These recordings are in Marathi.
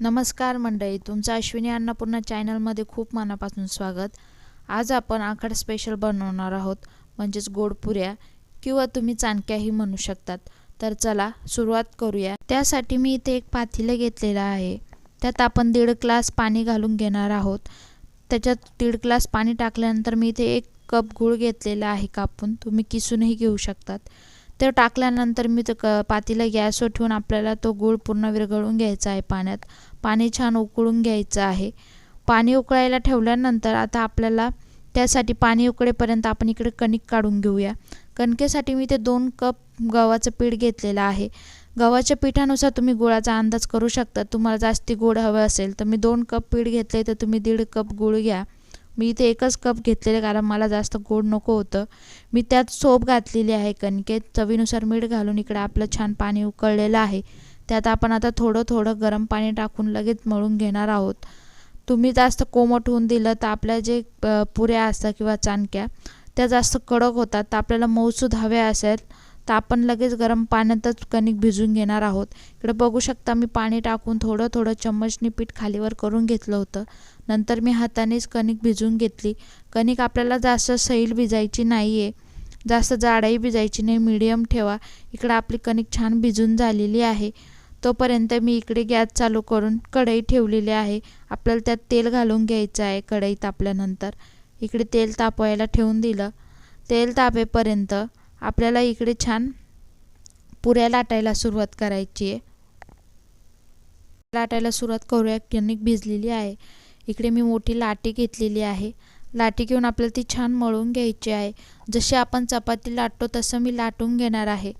नमस्कार मंडळी तुमचं अश्विनी अन्नपूर्णा चॅनलमध्ये खूप मनापासून स्वागत. आज आपण आखाड स्पेशल बनवणार आहोत म्हणजेच गोडपुऱ्या किंवा तुम्ही चाणक्याही म्हणू शकतात. तर चला सुरुवात करूया. त्यासाठी मी इथे एक पातेलं घेतलेलं आहे. त्यात आपण दीड ग्लास पाणी घालून घेणार आहोत. त्याच्यात दीड ग्लास पाणी टाकल्यानंतर मी इथे एक कप गूळ घेतलेला आहे कापून. तुम्ही किसूनही घेऊ शकतात. ते टाकल्यानंतर मी तर क पातीला गॅसवर ठेवून आपल्याला तो गूळ पूर्ण विरघळून घ्यायचा आहे पाण्यात. पाणी छान उकळून घ्यायचं आहे. पाणी उकळायला ठेवल्यानंतर आता आपल्याला त्यासाठी पाणी उकळेपर्यंत आपण इकडे कणिक काढून घेऊया. कणकेसाठी मी ते दोन कप गव्हाचं पीठ घेतलेलं आहे. गव्हाच्या पिठानुसार तुम्ही गुळाचा अंदाज करू शकता. तुम्हाला जास्ती गोड हवं असेल तर मी दोन कप पीठ घेतले तर तुम्ही दीड कप गूळ घ्या. मी इथे एकच कप घेतलेले कारण मला जास्त गोड नको होतं. मी त्यात सोप घातलेली आहे कणकेत चवीनुसार मीठ घालून इकडे आपलं छान पाणी उकळलेलं आहे. त्यात आपण आता थोडं थोडं गरम पाणी टाकून लगेच मळून घेणार आहोत. तुम्ही जास्त कोमट होऊन दिलं तर आपल्या जे पुऱ्या असतात किंवा चाणक्या त्या जास्त कडक होतात. तर आपल्याला मऊसूद हव्या असेल. तर आपण लगेच गरम पाण्यातच कणिक भिजून घेणार आहोत. इकडे बघू शकता मी पाणी टाकून थोडं थोडं चम्मचनी पीठ खालीवर करून घेतलं होतं. नंतर मी हातानेच कणिक भिजून घेतली. कणिक आपल्याला जास्त सैल भिजायची नाही आहे जास्त जाडही भिजायची नाही. मीडियम ठेवा. इकडं आपली कणिक छान भिजून झालेली आहे. तोपर्यंत मी इकडे गॅस चालू करून कढई ठेवलेली आहे. आपल्याला त्यात तेल घालून घ्यायचं आहे कढई तापल्यानंतर. इकडे तेल तापवायला ठेवून दिलं. तेल तापेपर्यंत आपल्याला इकडे छान पुऱ्या लाटायला सुरुवात करायची आहे. लाटायला सुरुवात करूया. कणिक भिजलेली आहे. इकडे मी मोठी लाटी घेतलेली आहे. लाटी घेऊन आपल्याला ती छान मळून घ्यायची आहे. जशी आपण चपाती लाटतो तसं मी लाटून घेणार आहे.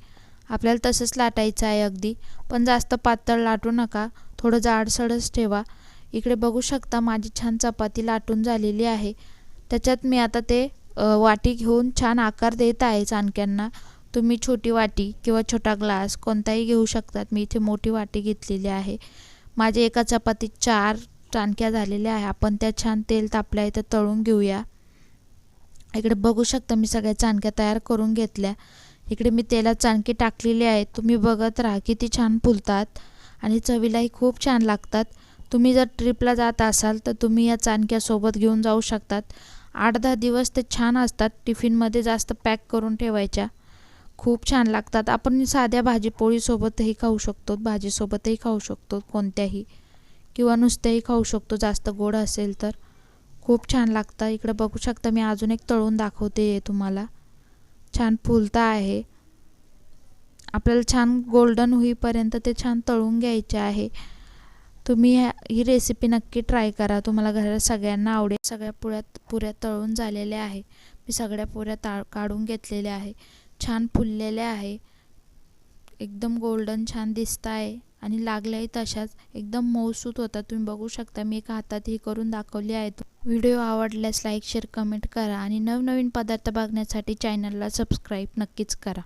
आपल्याला तसंच लाटायचं आहे अगदी. पण जास्त पातळ लाटू नका. थोडं जाडसडच ठेवा. इकडे बघू शकता माझी छान चपाती लाटून झालेली आहे. त्याच्यात मी आता ते वाटी घेऊन छान आकार देत आहे चाणक्यांना. तुम्ही छोटी वाटी किंवा छोटा ग्लास कोणताही घेऊ शकतात. मी इथे मोठी वाटी घेतलेली आहे. माझे एका चपातीत चार चाणक्या झालेल्या आहे. आपण त्या छान तेल तापल्या इथं तळून घेऊया. इकडे बघू शकता मी सगळ्या चाणक्या तयार करून घेतल्या. इकडे मी तेलात चाणकी टाकलेली आहे. तुम्ही बघत राहा किती छान फुलतात आणि चवीलाही खूप छान लागतात. तुम्ही जर ट्रिपला जात असाल तर तुम्ही या चाणक्यासोबत घेऊन जाऊ शकतात. आठ दहा दिवस ते छान असतात. टिफिनमध्ये जास्त पॅक करून ठेवायच्या. खूप छान लागतात. आपण साध्या भाजीपोळीसोबतही खाऊ शकतो. भाजीसोबतही खाऊ शकतो. कोणत्याही किंवा नुसत्याही खाऊ शकतो. जास्त गोड असेल तर. खूप छान लागतं. इकडं बघू शकता मी अजून एक तळून दाखवते तुम्हाला. छान फुलता आहे. आपल्याला छान गोल्डन होईपर्यंत ते छान तळून घ्यायचे आहे. तुम्ही ही रेसिपी नक्की ट्राय करा. तुम्हाला घरात सगळ्यांना आवडेल. सगळ्या पुऱ्यात पुऱ्या तळून झालेल्या आहे. मी सगळ्या पुऱ्या ताळ काढून घेतलेल्या आहे. छान फुललेल्या आहे. एकदम गोल्डन छान दिसत आहे आणि लागल्याही तशाच. एकदम मऊसूत होता. तुम्ही बघू शकता. मी एका हातात ही करून दाखवली आहे. व्हिडिओ आवडल्यास लाईक शेअर कमेंट करा. आणि नवनवीन पदार्थ बघण्यासाठी चॅनलला सबस्क्राईब नक्कीच करा.